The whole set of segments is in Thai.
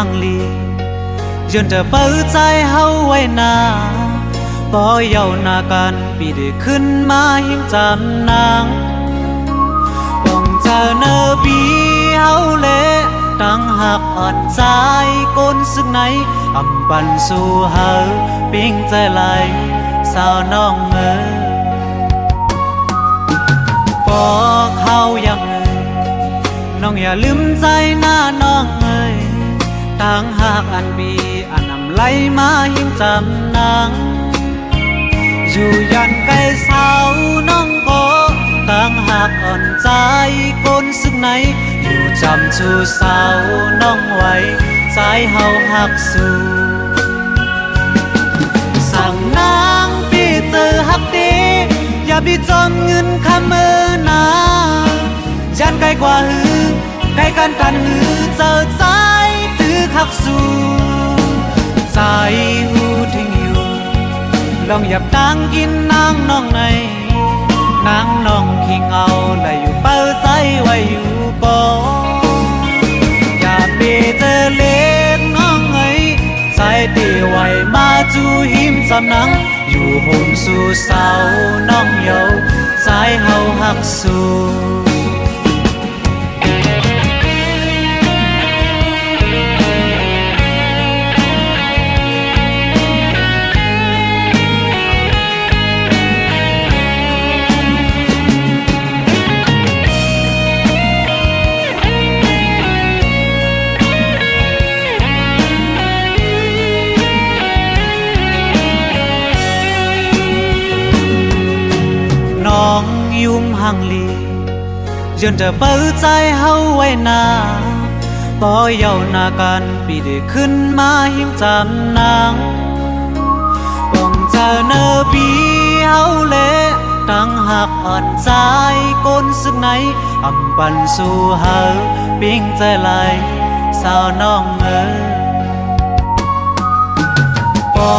หังลีจนจะเปิดใจเฮาไว้นาปอเยาวนากันปีได้ขึ้นมาหิมจำนางป้องเจอเนอบีเฮาเละตั้งหักอ่อนใจก้นสึกไหนอำปันสู่เฮาปิ้งใจไหลสาวน้องเอ๋ยบอเขาอย่างน้องอย่าลืมใจหน้าน ต่างหากอันบีอันนำไหลมาหิมจำนางอยู่ยันไกลเสาน้องก็ต่างหากอ่อนใจก้นซึ่งไหน อยู่จำชูเสาน้องไว้ใจเฮาหักสู่สั่งนางปีเตอร์ฮักดีอย่าบีจอมเงินคำเมือนาจันไกลกว่าหือไกลกันกันหือเจอใจตื้อ คักสู่ใจหูทิ้งอยู่ลองหยับนางกินนางน้องในนางน้องคิงเอาและอยู่เป้าใจไว้อยู่ก่ออย่าเปเจเล็กน้องเอ้ยใจตีไว้มาจูหิมสำนัง อยู่ห่มสู่เสาน้องเยาใจเฮาหักสู่ ยุ่มหังลีจนจะเปิดใจเฮาไว้นาปอเยาวนากันปีได้ขึ้นมาหิมจำนางป้องเจอเนอบีเฮาเละตั้งหักอ่อนใจก้นสึกไหนอำปันสู่เฮาปิ้งใจไหลสาวน้องเอ๋ยบอ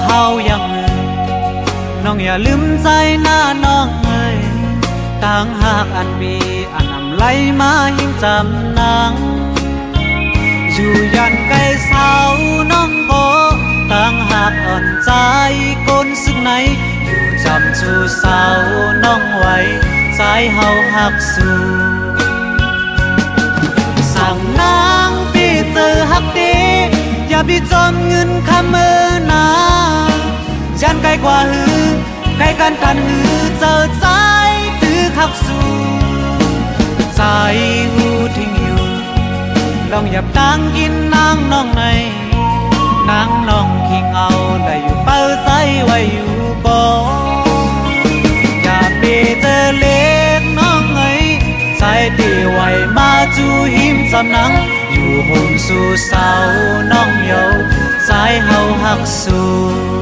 เขาย่างน้องอย่าลืมใจหน้าน้อง ต่างหากอันมีอันนำไหลมาหิมจำนางอยู่ยันไกลสาวน้องโบต่างหากอ่อนใจก้นซึ่งไหน อยู่จำชูสาวน้องไว้ใจเฮาหักสู่สั่งนางปีเตอร์ฮักดีอย่าบีจอมเงินคำเมือนาจันไกลกว่าหือไกลกันกันหือเจอใจตื้ อคักสู่ใจหูทิ้งอยู่ลองหยับนางกินนางน้องในนางน้องคิงเอาและอยู่เป้าใจไว้อยู่ก่ออย่าเปเจอเล็กน้องเอ้ยตีไว้มาจูหิมสำนัง อยู่ห่มสู่เสาน้องเยาใจเฮาหักสู่